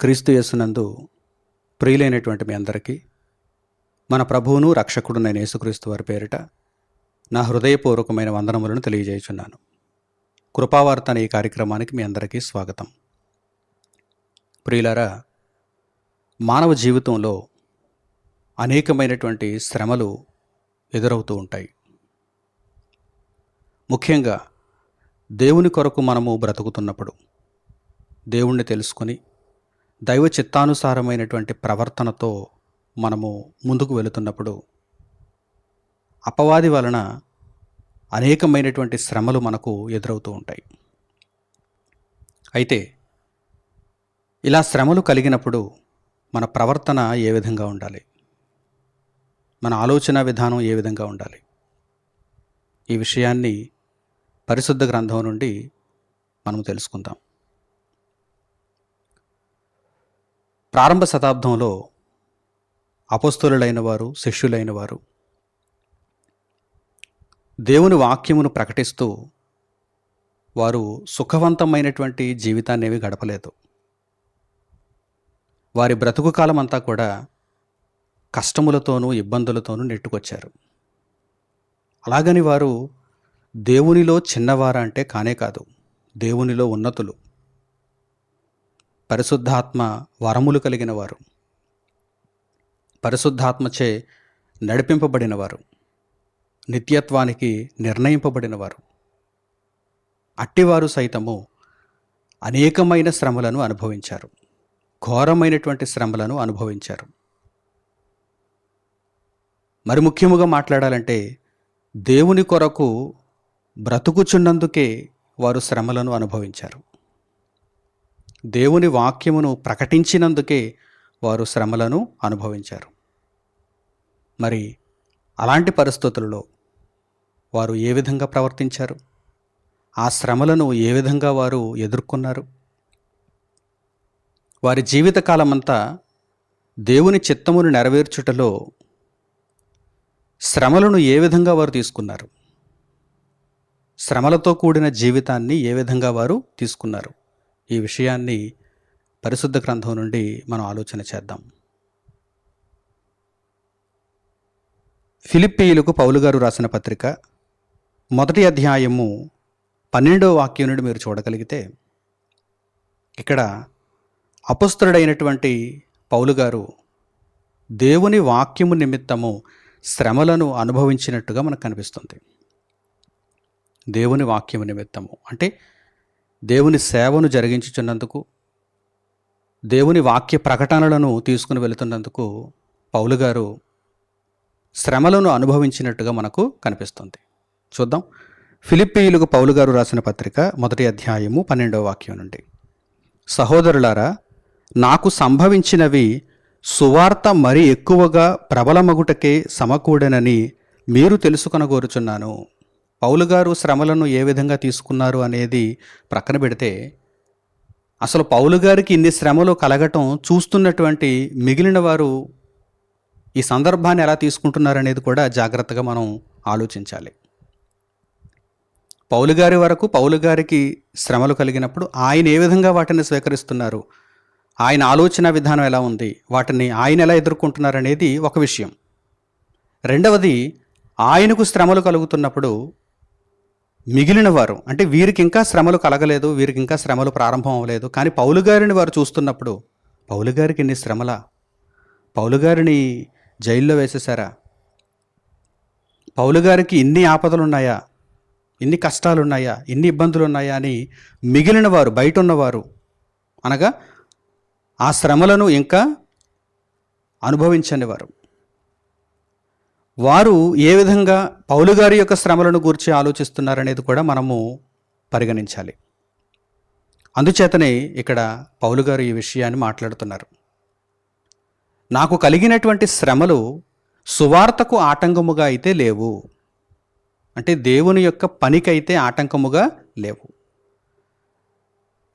క్రీస్తు యేసునందు ప్రియులైనటువంటి మీ అందరికీ మన ప్రభువును రక్షకుడునైన యేసుక్రీస్తు వారి పేరిట నా హృదయపూర్వకమైన వందనములను తెలియజేయుచున్నాను. కృపావార్త అనే ఈ కార్యక్రమానికి మీ అందరికీ స్వాగతం. ప్రియులారా మానవ జీవితంలో అనేకమైనటువంటి శ్రమలు ఎదురవుతూ ఉంటాయి. ముఖ్యంగా దేవుని కొరకు మనము బ్రతుకుతున్నప్పుడు దేవుణ్ణి తెలుసుకొని దైవ చిత్తానుసారమైనటువంటి ప్రవర్తనతో మనము ముందుకు వెళుతున్నప్పుడు అపవాది వలన అనేకమైనటువంటి శ్రమలు మనకు ఎదురవుతూ ఉంటాయి. అయితే ఇలా శ్రమలు కలిగినప్పుడు మన ప్రవర్తన ఏ విధంగా ఉండాలి? మన ఆలోచన విధానం ఏ విధంగా ఉండాలి? ఈ విషయాన్ని పరిశుద్ధ గ్రంథం నుండి మనం తెలుసుకుందాం. ప్రారంభ శతాబ్దంలో అపస్తులైన వారు శిష్యులైన వారు దేవుని వాక్యమును ప్రకటిస్తూ వారు సుఖవంతమైనటువంటి జీవితాన్ని గడపలేదు. వారి బ్రతుకు కాలం అంతా కూడా కష్టములతోనూ ఇబ్బందులతోనూ నెట్టుకొచ్చారు. అలాగని వారు దేవునిలో చిన్నవారంటే కానే కాదు దేవునిలో ఉన్నతులు. పరిశుద్ధాత్మ వరములు కలిగిన వారు పరిశుద్ధాత్మచే నడిపింపబడినవారు. నిత్యత్వానికి నిర్ణయింపబడినవారు. అట్టివారు సైతము అనేకమైన శ్రమలను అనుభవించారు. ఘోరమైనటువంటి శ్రమలను అనుభవించారు. మరి ముఖ్యముగా మాట్లాడాలంటే దేవుని కొరకు బ్రతుకుచున్నందుకే వారు శ్రమలను అనుభవించారు. దేవుని వాక్యమును ప్రకటించినందుకే వారు శ్రమలను అనుభవించారు. మరి అలాంటి పరిస్థితులలో వారు ఏ విధంగా ప్రవర్తించారు? ఆ శ్రమలను ఏ విధంగా వారు ఎదుర్కొన్నారు? వారి జీవితకాలమంతా దేవుని చిత్తమును నెరవేర్చుటలో శ్రమలను ఏ విధంగా వారు తీసుకున్నారు? శ్రమలతో కూడిన జీవితాన్ని ఏ విధంగా వారు తీసుకున్నారు? ఈ విషయాన్ని పరిశుద్ధ గ్రంథం నుండి మనం ఆలోచన చేద్దాం. ఫిలిప్పీయులకు పౌలు గారు రాసిన పత్రిక మొదటి అధ్యాయము పన్నెండవ వాక్యం నుండి మీరు చూడగలిగితే ఇక్కడ అపుస్తుడైనటువంటి పౌలు గారు దేవుని వాక్యము నిమిత్తము శ్రమలను అనుభవించినట్టుగా మనకు కనిపిస్తుంది. దేవుని వాక్యము నిమిత్తము. అంటే దేవుని సేవను జరిగించుచున్నందుకు దేవుని వాక్య ప్రకటనలను తీసుకుని వెళుతున్నందుకు పౌలు గారు శ్రమలను అనుభవించినట్టుగా మనకు కనిపిస్తుంది. చూద్దాం. ఫిలిప్పీయులకు పౌలు గారు రాసిన పత్రిక మొదటి అధ్యాయము పన్నెండవ వాక్యం నుండి. సహోదరులారా నాకు సంభవించినవి సువార్త మరి ఎక్కువగా ప్రబలమగుటకే సమకూడనని మీరు తెలుసుకొనగోరుచున్నాను. పౌలు గారు శ్రమలను ఏ విధంగా తీసుకున్నారు అనేది ప్రక్కన పెడితే అసలు పౌలు గారికి ఇన్ని శ్రమలు కలగటం చూస్తున్నటువంటి మిగిలిన వారు ఈ సందర్భాన్ని ఎలా తీసుకుంటున్నారనేది కూడా జాగ్రత్తగా మనం ఆలోచించాలి. పౌలు గారి వరకు పౌలు గారికి శ్రమలు కలిగినప్పుడు ఆయన ఏ విధంగా వాటిని స్వీకరిస్తున్నారు ఆయన ఆలోచన విధానం ఎలా ఉంది వాటిని ఆయన ఎలా ఎదుర్కొంటున్నారనేది ఒక విషయం. రెండవది ఆయనకు శ్రమలు కలుగుతున్నప్పుడు మిగిలిన వారు అంటే వీరికి ఇంకా శ్రమలు కలగలేదు వీరికి ఇంకా శ్రమలు ప్రారంభం అవ్వలేదు. కానీ పౌలు గారిని వారు చూస్తున్నప్పుడు పౌలు గారికి ఇన్ని శ్రమలా? పౌలు గారిని జైల్లో వేసేసారా పౌలు గారికి ఇన్ని ఆపదలున్నాయా? ఇన్ని కష్టాలు ఉన్నాయా ఇన్ని ఇబ్బందులు ఉన్నాయా అని మిగిలిన వారు బయట ఉన్నవారు అనగా ఆ శ్రమలను ఇంకా అనుభవించని వారు వారు ఏ విధంగా పౌలు గారి యొక్క శ్రమలను గురించి ఆలోచిస్తున్నారనేది కూడా మనము పరిగణించాలి. అందుచేతనే ఇక్కడ పౌలు గారు ఈ విషయాన్ని మాట్లాడుతున్నారు. నాకు కలిగినటువంటి శ్రమలు సువార్తకు ఆటంకముగా అయితే లేవు. అంటే దేవుని యొక్క పనికైతే ఆటంకముగా లేవు.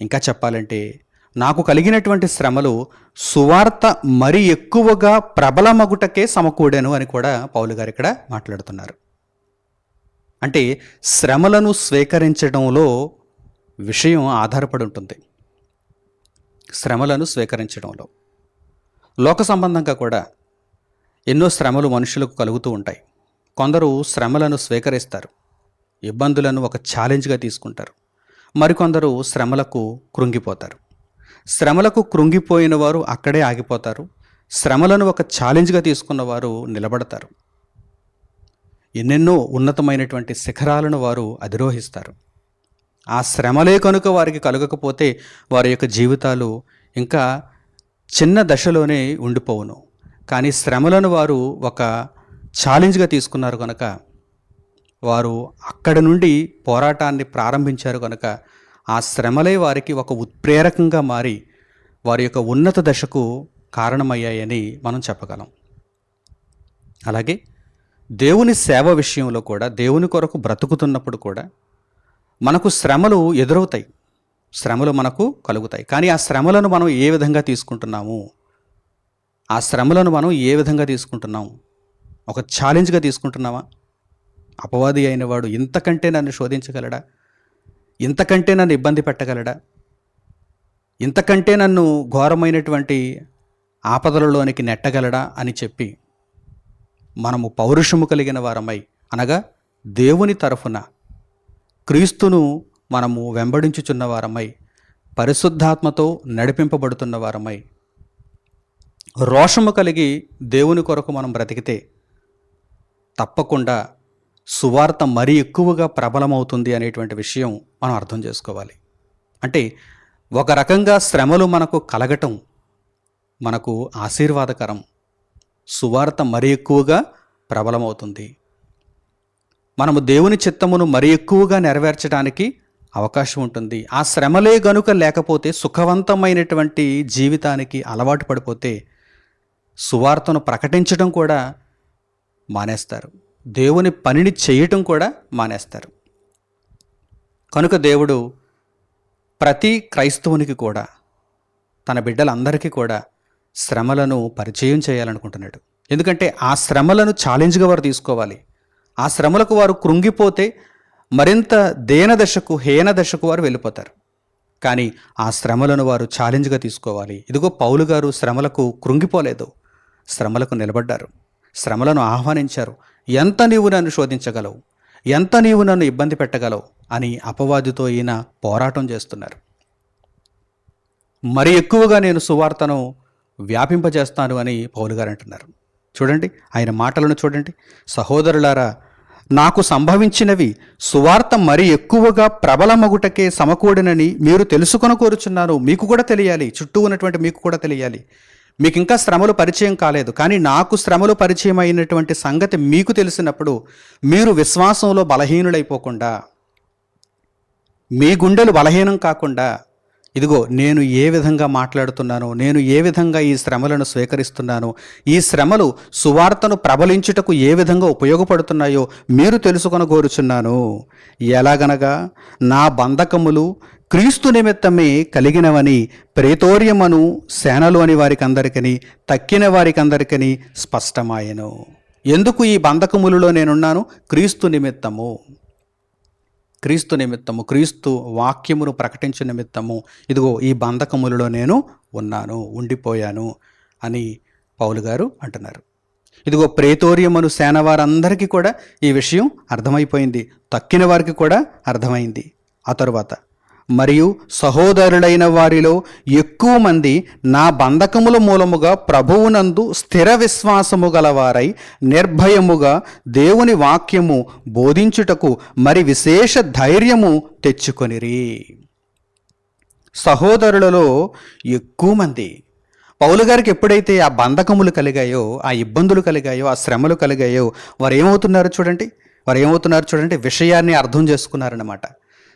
ఇంకా చెప్పాలంటే నాకు కలిగినటువంటి శ్రమలు సువార్త మరి ఎక్కువగా ప్రబలమగుటకే సమకూడాను అని కూడా పౌలు గారు ఇక్కడ మాట్లాడుతున్నారు. అంటే శ్రమలను స్వీకరించడంలో విషయం ఆధారపడి ఉంటుంది. శ్రమలను స్వీకరించడంలో. లోక సంబంధంగా కూడా ఎన్నో శ్రమలు మనుషులకు కలుగుతూ ఉంటాయి. కొందరు శ్రమలను స్వీకరిస్తారు. ఇబ్బందులను ఒక ఛాలెంజ్గా తీసుకుంటారు. మరికొందరు శ్రమలకు కృంగిపోతారు. శ్రమలకు కృంగిపోయిన వారు అక్కడే ఆగిపోతారు. శ్రమలను ఒక ఛాలెంజ్గా తీసుకున్న వారు నిలబడతారు. ఎన్నెన్నో ఉన్నతమైనటువంటి శిఖరాలను వారు అధిరోహిస్తారు. ఆ శ్రమలే కనుక వారికి కలగకపోతే వారి యొక్క జీవితాలు ఇంకా చిన్న దశలోనే ఉండిపోవును. కానీ శ్రమలను వారు ఒక ఛాలెంజ్గా తీసుకున్నారు కనుక వారు అక్కడ నుండి పోరాటాన్ని ప్రారంభించారు కనుక ఆ శ్రమలే వారికి ఒక ఉత్ప్రేరకంగా మారి వారి యొక్క ఉన్నత దశకు కారణమయ్యాయని మనం చెప్పగలం. అలాగే దేవుని సేవ విషయంలో కూడా దేవుని కొరకు బ్రతుకుతున్నప్పుడు కూడా మనకు శ్రమలు ఎదురవుతాయి. శ్రమలు మనకు కలుగుతాయి. కానీ ఆ శ్రమలను మనం ఏ విధంగా తీసుకుంటున్నాము? ఆ శ్రమలను మనం ఏ విధంగా తీసుకుంటున్నాం ఒక ఛాలెంజ్గా తీసుకుంటున్నామా అపవాది అయిన వాడు ఇంతకంటే నన్ను శోధించగలడా? ఇంతకంటే నన్ను ఇబ్బంది పెట్టగలడా? ఇంతకంటే నన్ను ఘోరమైనటువంటి ఆపదలలోనికి నెట్టగలడా అని చెప్పి మనము పౌరుషము కలిగిన వారమై అనగా దేవుని తరఫున క్రీస్తును మనము వెంబడించుచున్న వారమై పరిశుద్ధాత్మతో నడిపింపబడుతున్న వారమై రోషము కలిగి దేవుని కొరకు మనం బ్రతికితే తప్పకుండా సువార్త మరీ ఎక్కువగా ప్రబలమవుతుంది అనేటువంటి విషయం మనం అర్థం చేసుకోవాలి. అంటే ఒక రకంగా శ్రమలు మనకు కలగటం మనకు ఆశీర్వాదకరం. సువార్త మరీ ఎక్కువగా ప్రబలమవుతుంది. మనము దేవుని చిత్తమును మరీ ఎక్కువగా నెరవేర్చడానికి అవకాశం ఉంటుంది. ఆ శ్రమలే గనుక లేకపోతే సుఖవంతమైనటువంటి జీవితానికి అలవాటు పడిపోతే సువార్తను ప్రకటించడం కూడా మానేస్తారు. దేవుని పనిని చేయటం కూడా మానేస్తారు. కనుక దేవుడు ప్రతి క్రైస్తవునికి కూడా తన బిడ్డలందరికీ కూడా శ్రమలను పరిచయం చేయాలనుకుంటున్నాడు. ఎందుకంటే ఆ శ్రమలను ఛాలెంజ్గా వారు తీసుకోవాలి. ఆ శ్రమలకు వారు కృంగిపోతే మరింత దేన దశకు హేన దశకు వారు వెళ్ళిపోతారు. కానీ ఆ శ్రమలను వారు ఛాలెంజ్గా తీసుకోవాలి. ఇదిగో పౌలు గారు శ్రమలకు కృంగిపోలేదు. శ్రమలకు నిలబడ్డారు. శ్రమలను ఆహ్వానించారు. ఎంత నీవు నన్ను శోధించగలవు? ఎంత నీవు నన్ను ఇబ్బంది పెట్టగలవు? అని అపవాదితో ఈయన పోరాటం చేస్తున్నారు. మరి ఎక్కువగా నేను సువార్తను వ్యాపింపజేస్తాను అని పౌలు గారు అంటున్నారు. చూడండి ఆయన మాటలను చూడండి. సహోదరులారా నాకు సంభవించినవి సువార్త మరి ఎక్కువగా ప్రబలమగుటకే సమకూడినని మీరు తెలుసుకొని కోరుచున్నారు మీకు కూడా తెలియాలి. చుట్టూ ఉన్నటువంటి మీకు కూడా తెలియాలి. మీకు ఇంకా శ్రమలు పరిచయం కాలేదు. కానీ నాకు శ్రమలు పరిచయం అయినటువంటి సంగతి మీకు తెలిసినప్పుడు మీరు విశ్వాసంలో బలహీనులైపోకుండా మీ గుండెలు బలహీనం కాకుండా ఇదిగో నేను ఏ విధంగా మాట్లాడుతున్నాను నేను ఏ విధంగా ఈ శ్రమలను స్వీకరిస్తున్నాను ఈ శ్రమలు సువార్తను ప్రబలించుటకు ఏ విధంగా ఉపయోగపడుతున్నాయో మీరు తెలుసుకొనగోరుచున్నాను. ఎలాగనగా నా బంధకములు క్రీస్తు నిమిత్తమే కలిగినవని ప్రేతోర్యమను సేనలు అని వారికందరికని తక్కిన వారికందరికని స్పష్టమాయను. ఎందుకు ఈ బంధకములలో నేనున్నాను? క్రీస్తు నిమిత్తము. క్రీస్తు నిమిత్తము క్రీస్తు వాక్యమును ప్రకటించు నిమిత్తము ఇదిగో ఈ బంధకములలో నేను ఉన్నాను ఉండిపోయాను అని పౌలు గారు అంటున్నారు. ఇదిగో ప్రేతోర్యమును సేన వారందరికీ కూడా ఈ విషయం అర్థమైపోయింది తక్కిన వారికి కూడా అర్థమైంది. ఆ తరువాత మరియు సహోదరులైన వారిలో ఎక్కువ మంది నా బంధకముల మూలముగా ప్రభువునందు స్థిర విశ్వాసము గలవారై నిర్భయముగా దేవుని వాక్యము బోధించుటకు మరి విశేష ధైర్యము తెచ్చుకొనిరి. సహోదరులలో ఎక్కువ మంది పౌలు గారికి ఎప్పుడైతే ఆ బంధకములు కలిగాయో ఆ ఇబ్బందులు కలిగాయో ఆ శ్రమలు కలిగాయో వారు ఏమవుతున్నారు చూడండి? వారు ఏమవుతున్నారు చూడండి? విషయాన్ని అర్థం చేసుకున్నారన్నమాట.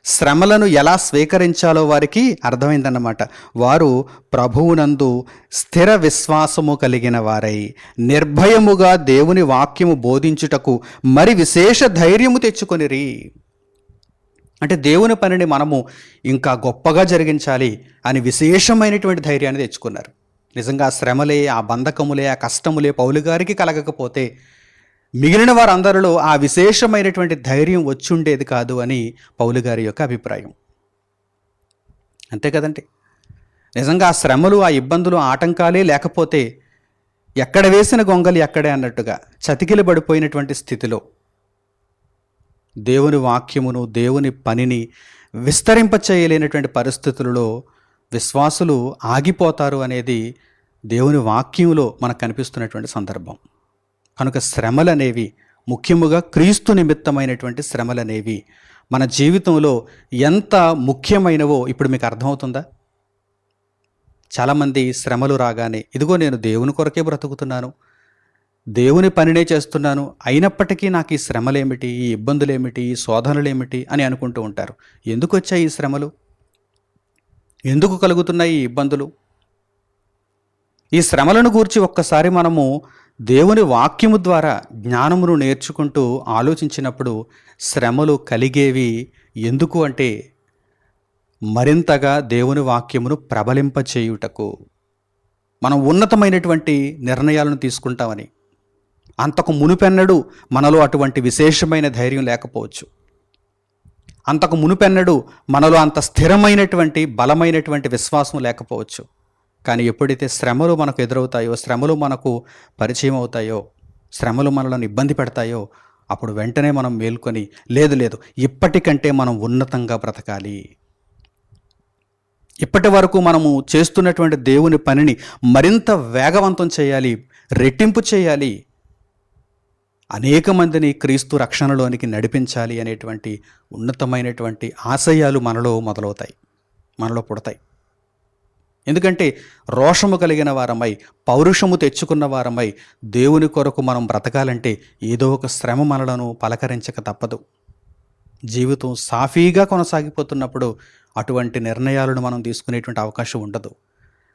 శ్రమలను ఎలా స్వీకరించాలో వారికి అర్థమైందన్నమాట. వారు ప్రభువునందు స్థిర విశ్వాసము కలిగిన వారై నిర్భయముగా దేవుని వాక్యము బోధించుటకు మరి విశేష ధైర్యము తెచ్చుకొనిరి. అంటే దేవుని పనిని మనము ఇంకా గొప్పగా జరిగించాలి అని విశేషమైనటువంటి ధైర్యాన్ని తెచ్చుకున్నారు. నిజంగా శ్రమలే ఆ బంధకములే ఆ కష్టములే పౌలు గారికి కలగకపోతే మిగిలిన వారందరిలో ఆ విశేషమైనటువంటి ధైర్యం వచ్చుండేది కాదు అని పౌలు గారి యొక్క అభిప్రాయం. అంతే కదండి. నిజంగా ఆ శ్రమలు ఆ ఇబ్బందులు ఆటంకాలే లేకపోతే ఎక్కడ వేసిన గొంగలి ఎక్కడే అన్నట్టుగా చతికిల పడిపోయినటువంటి స్థితిలో దేవుని వాక్యమును దేవుని పనిని విస్తరింప చేయలేనటువంటి పరిస్థితులలో విశ్వాసులు ఆగిపోతారు అనేది దేవుని వాక్యంలో మనకు కనిపిస్తున్నటువంటి సందర్భం. కనుక శ్రమలు అనేవి ముఖ్యముగా క్రీస్తు నిమిత్తమైనటువంటి శ్రమలు అనేవి మన జీవితంలో ఎంత ముఖ్యమైనవో ఇప్పుడు మీకు అర్థమవుతుందా? చాలామంది శ్రమలు రాగానే ఇదిగో నేను దేవుని కొరకే బ్రతుకుతున్నాను దేవుని పనినే చేస్తున్నాను అయినప్పటికీ నాకు ఈ శ్రమలేమిటి ఈ ఇబ్బందులేమిటి ఈ శోధనలేమిటి అని అనుకుంటూ ఉంటారు. ఎందుకు వచ్చాయి ఈ శ్రమలు? ఎందుకు కలుగుతున్నాయి ఈ ఇబ్బందులు? ఈ శ్రమలను గూర్చి ఒక్కసారి మనము దేవుని వాక్యము ద్వారా జ్ఞానమును నేర్చుకుంటూ ఆలోచించినప్పుడు శ్రమలు కలిగేవి ఎందుకు అంటే మరింతగా దేవుని వాక్యమును ప్రబలింపచేయుటకు. మనం ఉన్నతమైనటువంటి నిర్ణయాలను తీసుకుంటామని. అంతకు మునుపెన్నడు మనలో అటువంటి విశేషమైన ధైర్యం లేకపోవచ్చు. అంతకు మునుపెన్నడు మనలో అంత స్థిరమైనటువంటి బలమైనటువంటి విశ్వాసం లేకపోవచ్చు. కానీ ఎప్పుడైతే శ్రమలు మనకు ఎదురవుతాయో శ్రమలు మనకు పరిచయం అవుతాయో శ్రమలు మనలను ఇబ్బంది పెడతాయో అప్పుడు వెంటనే మనం మేల్కొని లేదు లేదు ఇప్పటికంటే మనం ఉన్నతంగా బ్రతకాలి. ఇప్పటి వరకు మనము చేస్తున్నటువంటి దేవుని పనిని మరింత వేగవంతం చేయాలి రెట్టింపు చేయాలి. అనేక మందిని క్రీస్తు రక్షణలోనికి నడిపించాలి అనేటువంటి ఉన్నతమైనటువంటి ఆశయాలు మనలో మొదలవుతాయి మనలో పుడతాయి. ఎందుకంటే రోషము కలిగిన వారమై పౌరుషము తెచ్చుకున్న వారమై దేవుని కొరకు మనం బ్రతకాలంటే ఏదో ఒక శ్రమ మనలను పలకరించక తప్పదు. జీవితం సాఫీగా కొనసాగిపోతున్నప్పుడు అటువంటి నిర్ణయాలను మనం తీసుకునేటువంటి అవకాశం ఉండదు.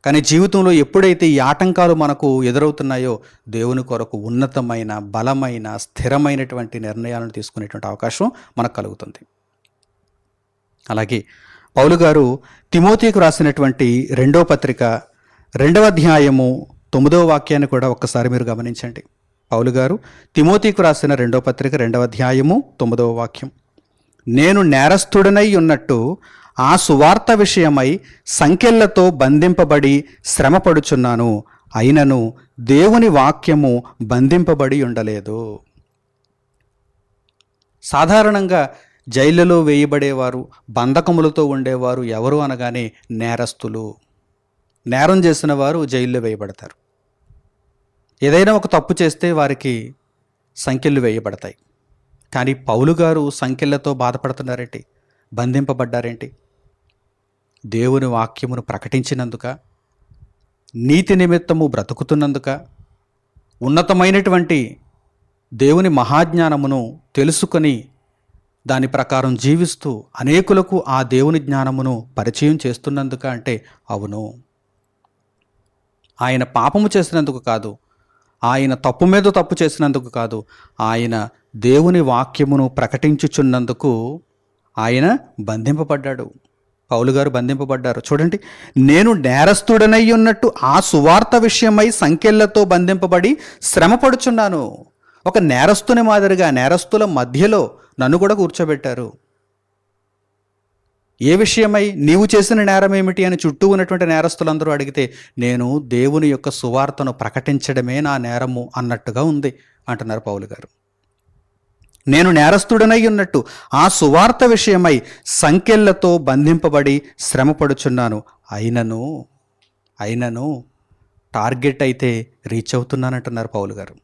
కానీ జీవితంలో ఎప్పుడైతే ఈ ఆటంకాలు మనకు ఎదురవుతున్నాయో దేవుని కొరకు ఉన్నతమైన బలమైన స్థిరమైనటువంటి నిర్ణయాలను తీసుకునేటువంటి అవకాశం మనకు కలుగుతుంది. అలాగే పౌలు గారు తిమోతికి రాసినటువంటి రెండవ పత్రిక రెండవ అధ్యాయము తొమ్మిదవ వాక్యాన్ని కూడా ఒక్కసారి మీరు గమనించండి. పౌలు గారు తిమోతికి రాసిన రెండవ పత్రిక రెండవ అధ్యాయము తొమ్మిదవ వాక్యం. నేను నేరస్తుడనై ఉన్నట్టు ఆ సువార్త విషయమై సంఖ్యలతో బంధింపబడి శ్రమపడుచున్నాను. అయినను దేవుని వాక్యము బంధింపబడి ఉండలేదు. సాధారణంగా జైళ్ళలో వేయబడేవారు బంధకములతో ఉండేవారు ఎవరు అనగానే నేరస్తులు. నేరం చేసిన వారు జైల్లో వేయబడతారు. ఏదైనా ఒక తప్పు చేస్తే వారికి సంఖ్యలు వేయబడతాయి. కానీ పౌలు గారు సంఖ్యలతో బాధపడుతున్నారేంటి? బంధింపబడ్డారేంటి? దేవుని వాక్యమును ప్రకటించినందుక నీతి నిమిత్తము బ్రతుకుతున్నందుక ఉన్నతమైనటువంటి దేవుని మహాజ్ఞానమును తెలుసుకొని దాని ప్రకారం జీవిస్తూ అనేకులకు ఆ దేవుని జ్ఞానమును పరిచయం చేస్తున్నందుక అంటే అవును. ఆయన పాపము చేసినందుకు కాదు ఆయన తప్పు మీద తప్పు చేసినందుకు కాదు ఆయన దేవుని వాక్యమును ప్రకటించుచున్నందుకు ఆయన బంధింపబడ్డాడు. పౌలు గారు బంధింపబడ్డారు. చూడండి నేను నేరస్తుడనై ఉన్నట్టు ఆ సువార్త విషయమై సంఖ్యలతో బంధింపబడి శ్రమపడుచున్నాను. ఒక నేరస్తుని మాదిరిగా నేరస్తుల మధ్యలో నన్ను కూడా కూర్చోబెట్టారు. ఏ విషయమై నీవు చేసిన నేరం ఏమిటి అని చుట్టూ ఉన్నటువంటి నేరస్తులందరూ అడిగితే నేను దేవుని యొక్క సువార్తను ప్రకటించడమే నా నేరము అన్నట్టుగా ఉంది అంటున్నారు పౌలు గారు. నేను నేరస్తుడనై ఉన్నట్టు ఆ సువార్త విషయమై సంఖ్యలతో బంధింపబడి శ్రమపడుచున్నాను. అయినను అయినను టార్గెట్ అయితే రీచ్ అవుతున్నానంటున్నారు పౌలు గారు.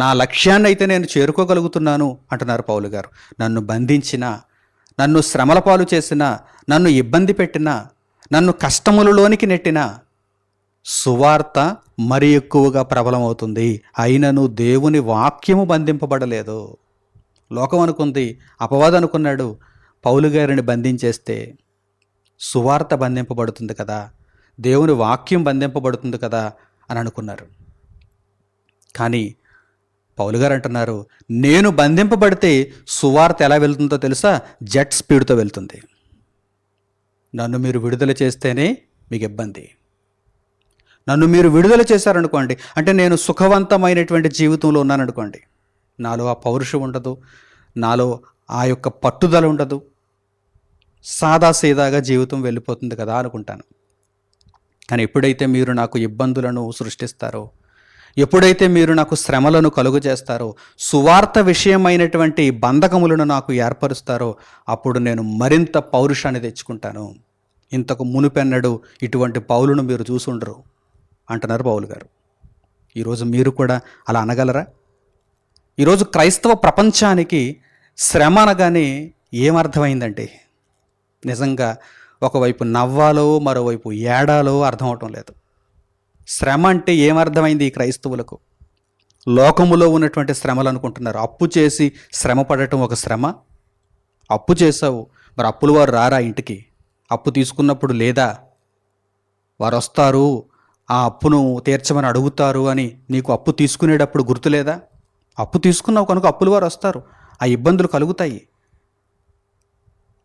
నా లక్ష్యాన్ని అయితే నేను చేరుకోగలుగుతున్నాను అంటున్నారు పౌలు గారు. నన్ను బంధించిన నన్ను శ్రమల పాలు చేసిన నన్ను ఇబ్బంది పెట్టిన నన్ను కష్టములలోనికి నెట్టిన సువార్త మరి ఎక్కువగా ప్రబలమవుతుంది. అయినను దేవుని వాక్యము బంధింపబడలేదు. లోకం అనుకుంది అపవాదం అనుకున్నాడు. పౌలు గారిని బంధించేస్తే సువార్త బంధింపబడుతుంది కదా దేవుని వాక్యం బంధింపబడుతుంది కదా అని అనుకున్నారు. కానీ పౌలు గారు అంటున్నారు నేను బంధింపబడితే సువార్త ఎలా వెళ్తుందో తెలుసా? జెట్ స్పీడ్తో వెళ్తుంది. నన్ను మీరు విడుదల చేస్తేనే మీకు ఇబ్బంది. నన్ను మీరు విడుదల చేశారనుకోండి అంటే నేను సుఖవంతమైనటువంటి జీవితంలో ఉన్నాననుకోండి నాలో ఆ పౌరుషం ఉండదు నాలో ఆ యొక్క పట్టుదల ఉండదు. సాదా సీదాగా జీవితం వెళ్ళిపోతుంది కదా అనుకుంటాను. కానీ ఎప్పుడైతే మీరు నాకు ఇబ్బందులను సృష్టిస్తారో ఎప్పుడైతే మీరు నాకు శ్రమలను కలుగు చేస్తారో సువార్త విషయమైనటువంటి బంధకములను నాకు ఏర్పరుస్తారో అప్పుడు నేను మరింత పౌరుషాన్ని తెచ్చుకుంటాను. ఇంతకు మునుపెన్నడు ఇటువంటి పౌలును మీరు చూసుండరు అంటున్నారు పౌలు గారు. ఈరోజు మీరు కూడా అలా అనగలరా? ఈరోజు క్రైస్తవ ప్రపంచానికి శ్రమ అనగానే ఏమర్థమైందంటే నిజంగా ఒకవైపు నవ్వాలో మరోవైపు ఏడాలో అర్థం అవటం లేదు. శ్రమ అంటే ఏమర్థమైంది ఈ క్రైస్తవులకు? లోకములో ఉన్నటువంటి శ్రమలు అనుకుంటున్నారు. అప్పు చేసి శ్రమ పడటం ఒక శ్రమ? అప్పు చేసావు మరి అప్పులు వారు రారా ఇంటికి? అప్పు తీసుకున్నప్పుడు లేదా? వారు వస్తారు ఆ అప్పును తీర్చమని అడుగుతారు అని నీకు అప్పు తీసుకునేటప్పుడు గుర్తులేదా? అప్పు తీసుకున్నావు కనుక అప్పులు వారు వస్తారు. ఆ ఇబ్బందులు కలుగుతాయి.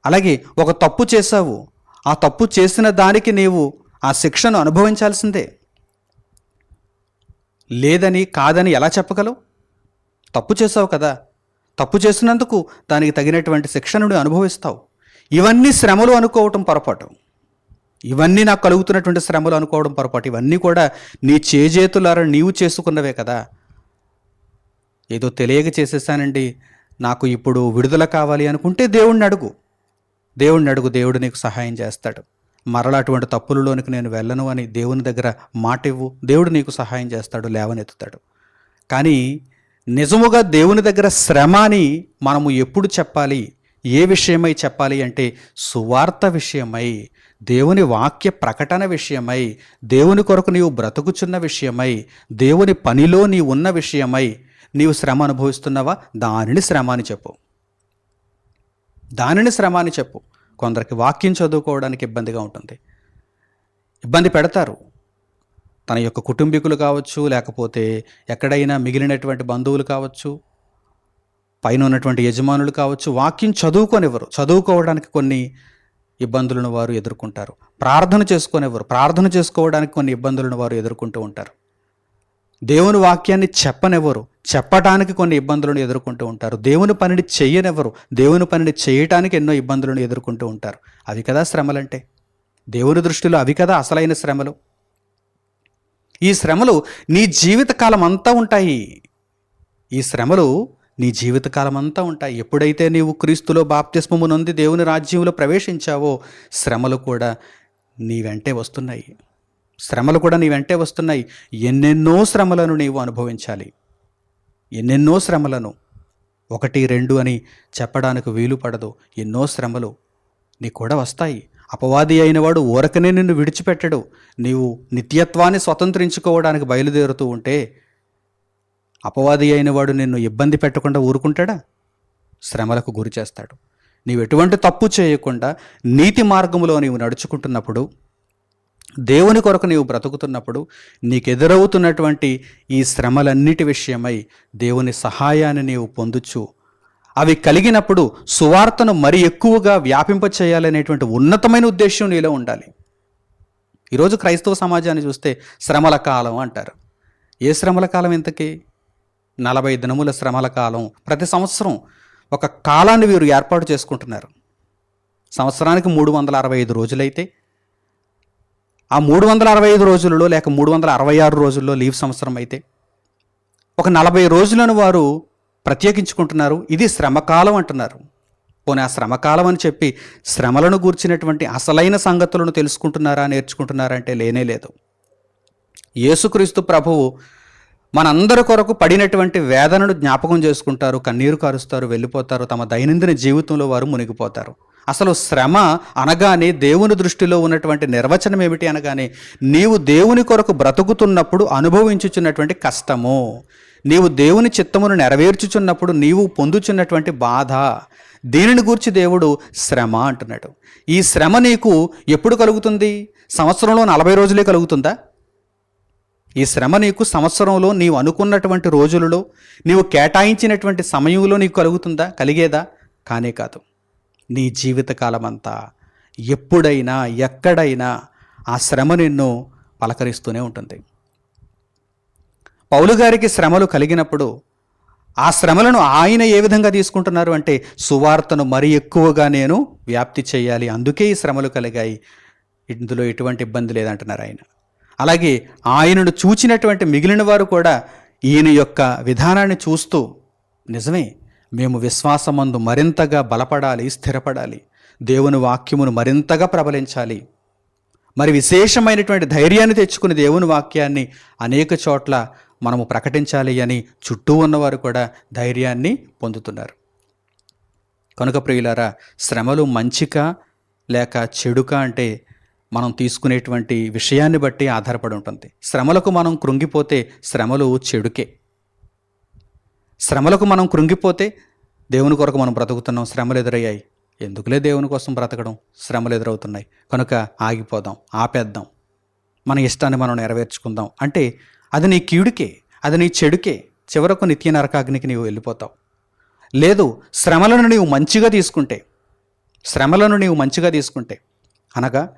అలాగే ఒక తప్పు చేశావు. ఆ తప్పు చేసిన దానికి నీవు ఆ శిక్షను అనుభవించాల్సిందే. లేదని కాదని ఎలా చెప్పగలవు? తప్పు చేసావు కదా. తప్పు చేసినందుకు దానికి తగినటువంటి శిక్షను అనుభవిస్తావు. ఇవన్నీ శ్రమలు అనుకోవటం పొరపాటు. ఇవన్నీ నాకు కలుగుతున్నటువంటి శ్రమలు అనుకోవడం పొరపాటు. ఇవన్నీ కూడా నీ చేజేతులారా నీవు చేసుకున్నవే కదా. ఏదో తెలియక చేసేసానండి. నాకు ఇప్పుడు విడుదల కావాలి అనుకుంటే దేవుణ్ణి అడుగు. దేవుణ్ణి అడుగు దేవుడు నీకు సహాయం చేస్తాడు. మరలా అటువంటి తప్పులలోనికి నేను వెళ్ళను అని దేవుని దగ్గర మాట ఇవ్వు దేవుడు నీకు సహాయం చేస్తాడు లేవనెత్తుతాడు. కానీ నిజముగా దేవుని దగ్గర శ్రమ అని మనము ఎప్పుడు చెప్పాలి? ఏ విషయమై చెప్పాలి అంటే సువార్త విషయమై దేవుని వాక్య ప్రకటన విషయమై దేవుని కొరకు నీవు బ్రతుకుచున్న విషయమై దేవుని పనిలో నీ ఉన్న విషయమై నీవు శ్రమ అనుభవిస్తున్నావా? దానిని శ్రమ అని చెప్పు. దానిని శ్రమ అని చెప్పు. కొందరికి వాక్యం చదువుకోవడానికి ఇబ్బందిగా ఉంటుంది. ఇబ్బంది పెడతారు. తన యొక్క కుటుంబీకులు కావచ్చు లేకపోతే ఎక్కడైనా మిగిలినటువంటి బంధువులు కావచ్చు పైన ఉన్నటువంటి యజమానులు కావచ్చు వాక్యం చదువుకొనివ్వరు. చదువుకోవడానికి కొన్ని ఇబ్బందులను వారు ఎదుర్కొంటారు. ప్రార్థన చేసుకొనివ్వరు. ప్రార్థన చేసుకోవడానికి కొన్ని ఇబ్బందులను వారు ఎదుర్కొంటూ ఉంటారు. దేవుని వాక్యాన్ని చెప్పనివ్వరు. చెప్పటానికి కొన్ని ఇబ్బందులను ఎదుర్కొంటూ ఉంటారు. దేవుని పనిని చెయ్యనివ్వరు. దేవుని పనిని చేయటానికి ఎన్నో ఇబ్బందులను ఎదుర్కొంటూ ఉంటారు. అవి కదా శ్రమలంటే? దేవుని దృష్టిలో అవి కదా అసలైన శ్రమలు? ఈ శ్రమలు నీ జీవితకాలం అంతా ఉంటాయి. ఈ శ్రమలు నీ జీవితకాలం అంతా ఉంటాయి. ఎప్పుడైతే నీవు క్రీస్తులో బాప్తిస్మము నొంది దేవుని రాజ్యంలో ప్రవేశించావో శ్రమలు కూడా నీ వెంటే వస్తున్నాయి. శ్రమలు కూడా నీ వెంటే వస్తున్నాయి. ఎన్నెన్నో శ్రమలను నీవు అనుభవించాలి. ఎన్నెన్నో శ్రమలను. ఒకటి రెండు అని చెప్పడానికి వీలు పడదు. ఎన్నో శ్రమలు నీకు కూడా వస్తాయి. అపవాది అయినవాడు ఊరకనే నిన్ను విడిచిపెట్టడు. నీవు నిత్యత్వాన్ని స్వతంత్రించుకోవడానికి బయలుదేరుతూ ఉంటే అపవాది అయినవాడు నిన్ను ఇబ్బంది పెట్టకుండా ఊరుకుంటాడా? శ్రమలకు గురి చేస్తాడు. నీవు ఎటువంటి తప్పు చేయకుండా నీతి మార్గంలో నీవు నడుచుకుంటున్నప్పుడు దేవుని కొరకు నీవు బ్రతుకుతున్నప్పుడు నీకు ఎదురవుతున్నటువంటి ఈ శ్రమలన్నిటి విషయమై దేవుని సహాయాన్ని నీవు పొందుచు. అవి కలిగినప్పుడు సువార్తను మరి ఎక్కువగా వ్యాపింప చేయాలనేటువంటి ఉన్నతమైన ఉద్దేశం నీలో ఉండాలి. ఈరోజు క్రైస్తవ సమాజాన్ని చూస్తే శ్రమల కాలం అంటారు. ఏ శ్రమల కాలం ఇంతకీ? నలభై దినముల శ్రమల కాలం. ప్రతి సంవత్సరం ఒక కాలాన్ని వీరు ఏర్పాటు చేసుకుంటున్నారు. సంవత్సరానికి మూడు వందల అరవై ఐదు రోజులైతే ఆ మూడు వందల అరవై ఐదు రోజులలో లేక మూడు వందల అరవై ఆరు రోజుల్లో లీవ్ సంవత్సరం అయితే ఒక నలభై రోజులను వారు ప్రత్యేకించుకుంటున్నారు. ఇది శ్రమకాలం అంటున్నారు. పోనీ ఆ శ్రమకాలం అని చెప్పి శ్రమలను గూర్చినటువంటి అసలైన సంగతులను తెలుసుకుంటున్నారా నేర్చుకుంటున్నారా అంటే లేనే లేదు. యేసుక్రీస్తు ప్రభువు మనందరి కొరకు పడినటువంటి వేదనను జ్ఞాపకం చేసుకుంటారు కన్నీరు కారుస్తారు వెళ్ళిపోతారు తమ దైనందిన జీవితంలో వారు మునిగిపోతారు. అసలు శ్రమ అనగానే దేవుని దృష్టిలో ఉన్నటువంటి నిర్వచనం ఏమిటి అనగానే నీవు దేవుని కొరకు బ్రతుకుతున్నప్పుడు అనుభవించుచున్నటువంటి కష్టము. నీవు దేవుని చిత్తమును నెరవేర్చుచున్నప్పుడు నీవు పొందుచున్నటువంటి బాధ. దీనిని గూర్చి దేవుడు శ్రమ అంటున్నాడు. ఈ శ్రమ నీకు ఎప్పుడు కలుగుతుంది? సంవత్సరంలో నలభై రోజులే కలుగుతుందా? ఈ శ్రమ నీకు సంవత్సరంలో నీవు అనుకున్నటువంటి రోజులలో నీవు కేటాయించినటువంటి సమయంలో నీకు కలుగుతుందా? కలిగేదా? కానే కాదు. నీ జీవితకాలమంతా ఎప్పుడైనా ఎక్కడైనా ఆ శ్రమ నిన్ను పలకరిస్తూనే ఉంటుంది. పౌలు గారికి శ్రమలు కలిగినప్పుడు ఆ శ్రమలను ఆయన ఏ విధంగా తీసుకుంటున్నారు అంటే సువార్తను మరి ఎక్కువగా నేను వ్యాప్తి చేయాలి అందుకే ఈ శ్రమలు కలిగాయి ఇందులో ఎటువంటి ఇబ్బంది లేదంటున్నారు ఆయన. అలాగే ఆయనను చూచినటువంటి మిగిలిన వారు కూడా ఈయన యొక్క విధానాన్ని చూస్తూ నిజమే మేము విశ్వాసమందు మరింతగా బలపడాలి స్థిరపడాలి. దేవుని వాక్యమును మరింతగా ప్రబలించాలి. మరి విశేషమైనటువంటి ధైర్యాన్ని తెచ్చుకుని దేవుని వాక్యాన్ని అనేక చోట్ల మనము ప్రకటించాలి అని చుట్టూ ఉన్నవారు కూడా ధైర్యాన్ని పొందుతున్నారు. కనుక ప్రియులారా శ్రమలు మంచిక లేక చెడుక అంటే మనం తీసుకునేటువంటి విషయాన్ని బట్టి ఆధారపడి ఉంటుంది. శ్రమలకు మనం కృంగిపోతే శ్రమలు చెడుకే. శ్రమలకు మనం కృంగిపోతే దేవుని కొరకు మనం బ్రతుకుతున్నాం. శ్రమలు ఎదురయ్యాయి. ఎందుకులే దేవుని కోసం బ్రతకడం? శ్రమలు ఎదురవుతున్నాయి. కనుక ఆగిపోదాం ఆపేద్దాం. మన ఇష్టాన్ని మనం నెరవేర్చుకుందాం. అంటే అది నీ కీడుకే అది నీ చెడుకే. చివరకు నిత్య నరకాగ్నికి నీవు వెళ్ళిపోతావు. లేదు శ్రమలను నీవు మంచిగా తీసుకుంటే శ్రమలను నీవు మంచిగా తీసుకుంటే అనగా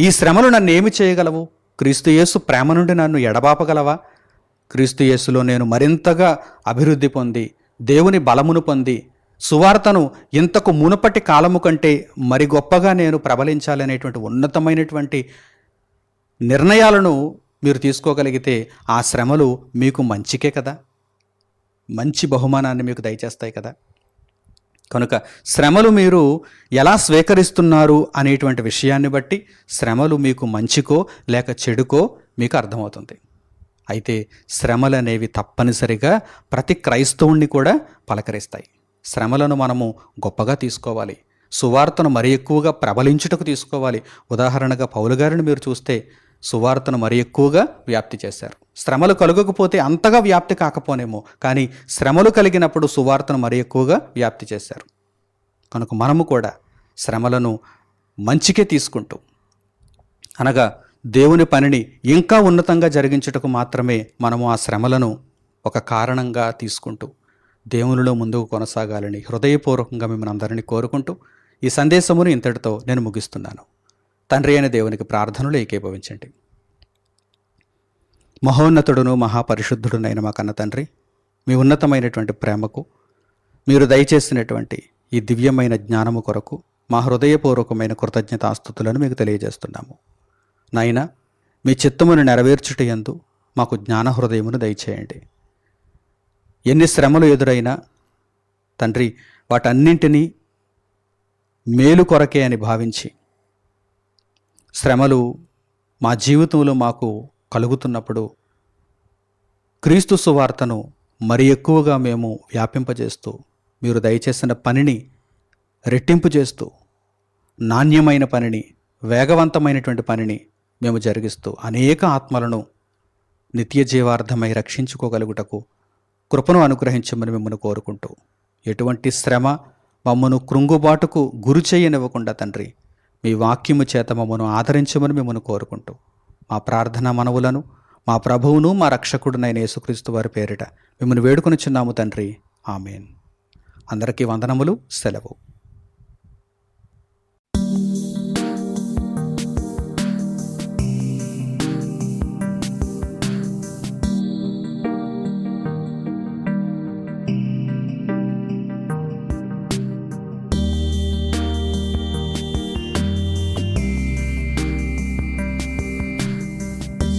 ఈ శ్రమలు నన్ను ఏమి చేయగలవు? క్రీస్తు యేసు ప్రేమ నుండి నన్ను ఎడబాపగలవా? క్రీస్తు యేసులో నేను మరింతగా అభివృద్ధి పొంది దేవుని బలమును పొంది సువార్తను ఇంతకు మునుపటి కాలము కంటే మరి గొప్పగా నేను ప్రబలించాలనేటువంటి ఉన్నతమైనటువంటి నిర్ణయాలను మీరు తీసుకోగలిగితే ఆ శ్రమలు మీకు మంచికే కదా? మంచి బహుమానాన్ని మీకు దయచేస్తాయి కదా? కనుక శ్రమలు మీరు ఎలా స్వీకరిస్తున్నారు అనేటువంటి విషయాన్ని బట్టి శ్రమలు మీకు మంచికో లేక చెడుకో మీకు అర్థమవుతుంది. అయితే శ్రమలు అనేవి తప్పనిసరిగా ప్రతి క్రైస్తవుణ్ణి కూడా పలకరిస్తాయి. శ్రమలను మనము గొప్పగా తీసుకోవాలి. సువార్తను మరి ఎక్కువగా ప్రబలించుటకు తీసుకోవాలి. ఉదాహరణగా పౌలు గారిని మీరు చూస్తే సువార్తను మరి ఎక్కువగా వ్యాప్తి చేశారు. శ్రమలు కలగకపోతే అంతగా వ్యాప్తి కాకపోనేమో కానీ శ్రమలు కలిగినప్పుడు సువార్తను మరి ఎక్కువగా వ్యాప్తి చేశారు. కనుక మనము కూడా శ్రమలను మంచికే తీసుకుంటూ అనగా దేవుని పనిని ఇంకా ఉన్నతంగా జరిగించుటకు మాత్రమే మనము ఆ శ్రమలను ఒక కారణంగా తీసుకుంటూ దేవునిలో ముందుకు కొనసాగాలని హృదయపూర్వకంగా మిమ్మల్ని అందరినీ కోరుకుంటూ ఈ సందేశమును ఇంతటితో నేను ముగిస్తున్నాను. తండ్రి అయిన దేవునికి ప్రార్థనలు ఏకీభవించండి. మహోన్నతుడును మహాపరిశుద్ధుడునైన మా కన్న తండ్రి మీ ఉన్నతమైనటువంటి ప్రేమకు మీరు దయచేసినటువంటి ఈ దివ్యమైన జ్ఞానము కొరకు మా హృదయపూర్వకమైన కృతజ్ఞతాస్థుతులను మీకు తెలియజేస్తున్నాము. నాయన మీ చిత్తమును నెరవేర్చుట యందు మాకు జ్ఞాన హృదయమును దయచేయండి. ఎన్ని శ్రమలు ఎదురైనా తండ్రి వాటన్నింటినీ మేలు కొరకే అని భావించి శ్రమలు మా జీవితంలో మాకు కలుగుతున్నప్పుడు క్రీస్తు సువార్తను మరి ఎక్కువగా మేము వ్యాపింపజేస్తూ మీరు దయచేసిన పనిని రెట్టింపు చేస్తూ నాణ్యమైన పనిని వేగవంతమైనటువంటి పనిని మేము జరిగిస్తూ అనేక ఆత్మలను నిత్య జీవార్థమై రక్షించుకోగలుగుటకు కృపను అనుగ్రహించమని మిమ్మల్ని కోరుకుంటూ ఎటువంటి శ్రమ మమ్మను కృంగుబాటుకు గురి చేయనివ్వకుండా తండ్రి మీ వాక్యము చేత మమ్మను ఆదరించమని మిమ్మల్ని కోరుకుంటూ మా ప్రార్థన మనవులను మా ప్రభువును మా రక్షకుడునైన యేసుక్రీస్తు వారి పేరిట మిమ్మల్ని వేడుకొని చిన్నాము తండ్రి. ఆమెన్. అందరికీ వందనములు సెలవు.